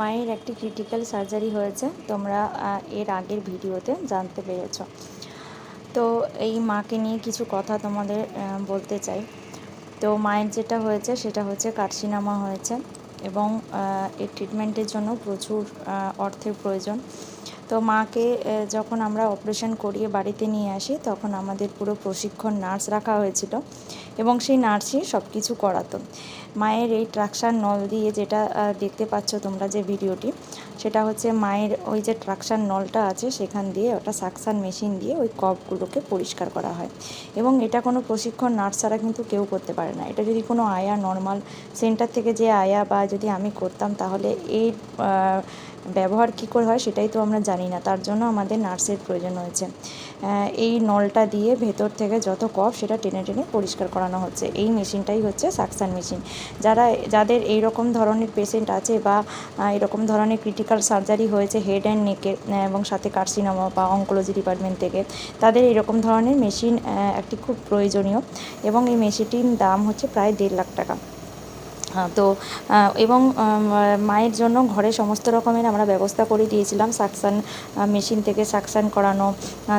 মায়ের একটি critical surgery হয়েছে, তোমরা এর আগের ভিডিওতে জানতে পেরেছ। তো এই মাকে নিয়ে কিছু কথা তোমাদের বলতে চাই। তো মায়ের যেটা হয়েছে, সেটা হচ্ছে কার্সিনামা হয়েছে এবং এর ট্রিটমেন্টের জন্য প্রচুর অর্থের প্রয়োজন। তো মাকে যখন আমরা অপারেশন করিয়ে বাড়িতে নিয়ে আসি, তখন আমাদের পুরো প্রশিক্ষণ নার্স রাখা হয়েছিল এবং সেই নার্সই সব কিছু করাতো। মায়ের এই ট্রাকশান নল দিয়ে যেটা দেখতে পাচ্ছ তোমরা যে ভিডিওটি, সেটা হচ্ছে মায়ের ওই যে ট্রাকশান নলটা আছে, সেখান দিয়ে ওটা সাকশান মেশিন দিয়ে ওই কপগুলোকে পরিষ্কার করা হয়। এবং এটা কোনো প্রশিক্ষণ নার্স ছাড়া কিন্তু কেউ করতে পারে না। এটা যদি কোনো আয়া নর্মাল সেন্টার থেকে যে আয়া বা যদি আমি করতাম, তাহলে এই ব্যবহার কী করে হয় সেটাই তো আমরা জানি না। তার জন্য আমাদের নার্সের প্রয়োজন হয়েছে এই নলটা দিয়ে ভেতর থেকে যত কফ সেটা টেনে টেনে পরিষ্কার করানো হচ্ছে। এই মেশিনটাই হচ্ছে সাকসান মেশিন। যারা, যাদের এই রকম ধরনের পেশেন্ট আছে বা এরকম ধরনের ক্রিটিক্যাল সার্জারি হয়েছে হেড অ্যান্ড নেকের এবং সাথে কার্সিনোমা বা অঙ্কোলজি ডিপার্টমেন্ট থেকে, তাদের এরকম ধরনের মেশিন একটি খুব প্রয়োজনীয়। এবং এই মেশিনটির দাম হচ্ছে প্রায় দেড় লাখ টাকা। তো এবং মায়ের জন্য ঘরে সমস্ত রকমের আমরা ব্যবস্থা করে দিয়েছিলাম সাকসান মেশিন থেকে সাকসান করানো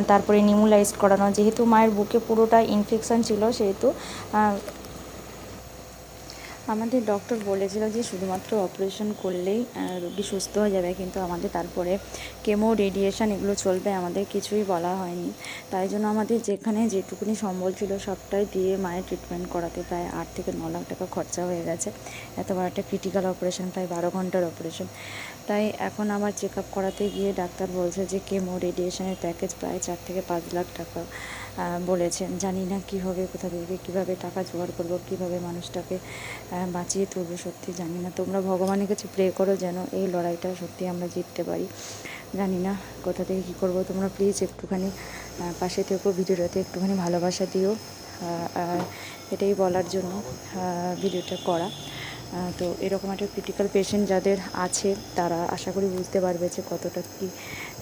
তারপরে নিমুলাইজ করানো। যেহেতু মায়ের বুকে পুরোটা ইনফেকশান ছিল, সেহেতু আমাদের ডক্টর বলেছিল যে শুধুমাত্র অপারেশন করলেই রোগী সুস্থ হয়ে যাবে, কিন্তু আমাদের তারপরে কেমো রেডিয়েশন এগুলো চলবে আমাদের কিছুই বলা হয়নি। তাই জন্য আমাদের যেখানে যেটুকুনি সম্বল ছিল সবটাই দিয়ে মায়ের ট্রিটমেন্ট করাতে প্রায় আট থেকে ন লাখ টাকা খরচা হয়ে গেছে। এত বড় একটা ক্রিটিক্যাল অপারেশন প্রায় বারো ঘণ্টার অপারেশন তাই এখন আবার চেক আপ করাতে গিয়ে ডাক্তার বলছে যে কেমো রেডিয়েশনের প্যাকেজ প্রায় চার থেকে পাঁচ লাখ টাকা বলেছেন। জানি না কী হবে, কোথা থেকে, কীভাবে টাকা জোগাড় করব, কীভাবে মানুষটাকে বাঁচিয়ে তুলবে সত্যি, জানি না। তোমরা ভগবানের কাছে প্রে করো যেন এই লড়াইটা সত্যি আমরা জিততে পারি। জানি না কোথা থেকে কী করব। তোমরা প্লিজ একটুখানি পাশে থেকো ভিডিওটাতে, একটুখানি ভালোবাসা দিও। আর এটাই বলার জন্য ভিডিওটা করা। তো এরকম একটা ক্রিটিক্যাল পেশেন্ট যাদের আছে, তারা আশা করি বুঝতে পারবে যে কতটা কি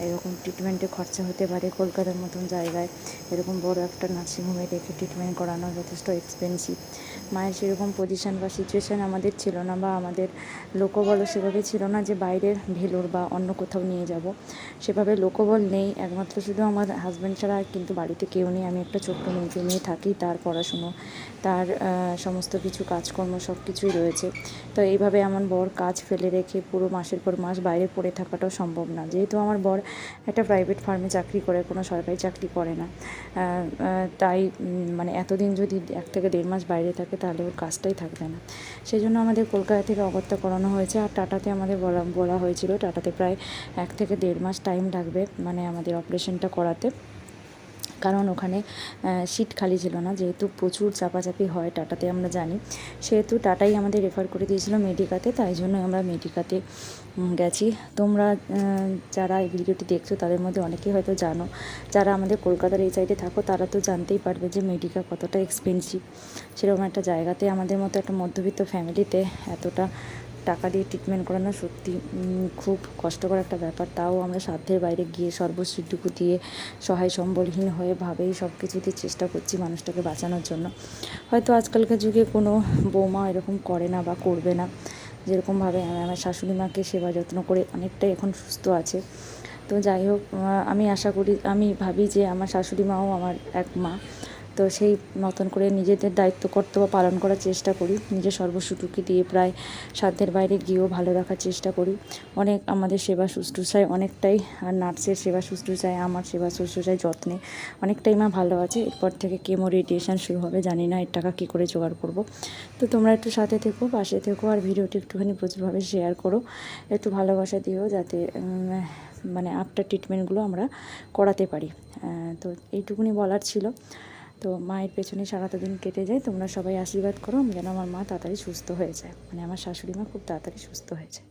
এরকম ট্রিটমেন্টে খরচা হতে পারে কলকাতার মতন জায়গায়। এরকম বড় একটা নার্সিংহোমে রেখে ট্রিটমেন্ট করানো যথেষ্ট এক্সপেন্সিভ মায়ের সেরকম পজিশান বা সিচুয়েশান আমাদের ছিল না বা আমাদের লোকবলও সেভাবে ছিল না যে বাইরের ভেলোর বা অন্য কোথাও নিয়ে যাব। সেভাবে লোকবল নেই, একমাত্র শুধু আমার হাজব্যান্ড ছাড়া কিন্তু বাড়িতে কেউ নেই। আমি একটা ছোট্ট মেয়েকে নিয়ে থাকি, তার পড়াশুনো, তার সমস্ত কিছু কাজকর্ম সব কিছুই রয়েছে। তো এইভাবে আমার বর কাজ ফেলে রেখে পুরো মাসের পর মাস বাইরে পড়ে থাকাটাও সম্ভব না। যেহেতু আমার বর একটা প্রাইভেট ফার্মে চাকরি করে, কোনো সরকারি চাকরি করে না। তাই মানে এতদিন যদি এক থেকে দেড় মাস বাইরে থাকে তাহলে ওর কাজটাই থাকবে না। সেই জন্য আমাদের কলকাতা থেকে অগত্যা করানো হয়েছে আর টাটাতে আমাদের বলা বলা হয়েছিল, টাটাতে প্রায় এক থেকে দেড় মাস টাইম লাগবে মানে আমাদের অপারেশনটা করাতে। কারণ ওখানে সিট খালি ছিল না। যেহেতু প্রচুর চাপাচাপি হয় টাটাতে, আমরা জানি। সেহেতু টাটাই আমাদের রেফার করে দিয়েছিল মেডিকাতে, তাই জন্য আমরা মেডিকাতে গেছি। তোমরা যারা এই ভিডিওটি দেখছ, তাদের মধ্যে অনেকেই হয়তো জানো। যারা আমাদের কলকাতার এই সাইডে থাকো, তারা তো জানতেই পারবে যে মেডিকা কতটা এক্সপেন্সিভ সেরকম একটা জায়গাতে আমাদের মতো একটা মধ্যবিত্ত ফ্যামিলিতে এতটা টাকা দিয়ে ট্রিটমেন্ট করানো সত্যি খুব কষ্টকর একটা ব্যাপার। তাও আমরা সাধ্যের বাইরে গিয়ে সর্বস্বটুকু দিয়ে সহায় সম্বলহীন হয়ে ভাবেই সব কিছুতে চেষ্টা করছি মানুষটাকে বাঁচানোর জন্য। হয়তো আজকালকার যুগে কোনো বৌমা এরকম করে না বা করবে না। যেরকমভাবে আমি আমার শাশুড়ি মাকে সেবা যত্ন করে অনেকটাই এখন সুস্থ আছে। তো যাই হোক আমি আশা করি, আমি ভাবি যে আমার শাশুড়ি মাও আমার এক মা। তো সেই মতন করে নিজেদের দায়িত্ব, কর্তব্য পালন করার চেষ্টা করি। নিজের সর্বস্বটুকু দিয়ে প্রায় সাধ্যের বাইরে গিয়েও ভালো রাখার চেষ্টা করি। অনেক আমাদের সেবা শুশ্রূষায়, অনেকটাই আর নার্সের সেবা শুশ্রূষায়, আমার সেবা শুশ্রূষায় যত্নে অনেকটাই মা ভালো আছে। এরপর থেকে কেমো রেডিয়েশন শুরু হবে। জানি না এর টাকা কী করে জোগাড় করব। তো তোমরা একটু সাথে থেকো, পাশে থেকো আর ভিডিওটি একটুখানি প্রচুরভাবে শেয়ার করো। একটু ভালোবাসা দিও যাতে মানে আফটার ট্রিটমেন্টগুলো আমরা করাতে পারি। তো এইটুকুনি বলার ছিল। তো মায়ের পেছনে সারাটা দিন কেটে যায়, তোমরা সবাই আশীর্বাদ করো যেন আমার মা তাড়াতাড়ি সুস্থ হয়ে যায়। মানে আমার শাশুড়ি মা খুব তাড়াতাড়ি সুস্থ হয়ে যায়।